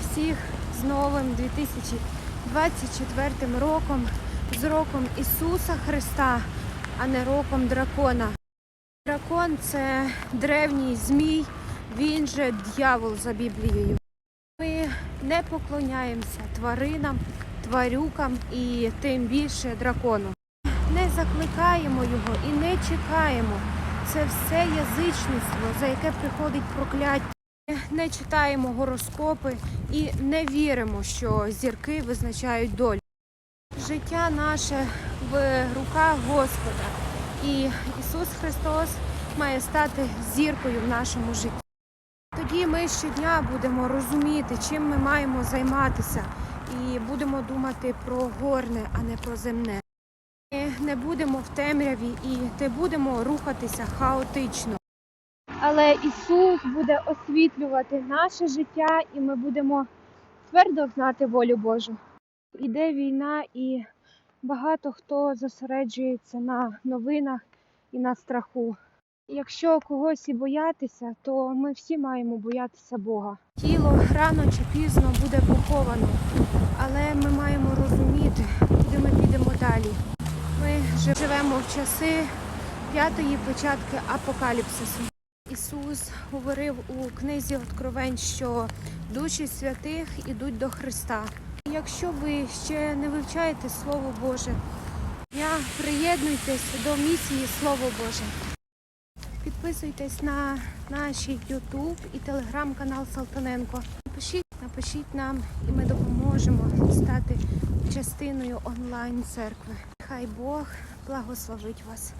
Всіх з новим 2024 роком, з роком Ісуса Христа, а не роком дракона. Дракон це древній змій, він же дьявол за Біблією. Ми не поклоняємося тваринам, тварюкам і тим більше дракону. Не закликаємо його і не чекаємо. Це все язичництво, за яке приходить прокляття. Не читаємо гороскопи і не віримо, що зірки визначають долю. Життя наше в руках Господа, і Ісус Христос має стати зіркою в нашому житті. Тоді ми щодня будемо розуміти, чим ми маємо займатися, і будемо думати про горне, а не про земне. Ми не будемо в темряві і не будемо рухатися хаотично. Але Ісус буде освітлювати наше життя, і ми будемо твердо знати волю Божу. Іде війна, і багато хто зосереджується на новинах і на страху. Якщо когось і боятися, то ми всі маємо боятися Бога. Тіло рано чи пізно буде поховано, але ми маємо розуміти, куди ми підемо далі. Ми живемо в часи п'ятої початки апокаліпсису. Ісус говорив у книзі Откровень, що душі святих ідуть до Христа. Якщо ви ще не вивчаєте Слово Боже, я приєднуйтесь до місії Слово Боже. Підписуйтесь на наш YouTube і телеграм-канал Салтаненко. Напишіть, напишіть нам, і ми допоможемо стати частиною онлайн церкви. Хай Бог благословить вас.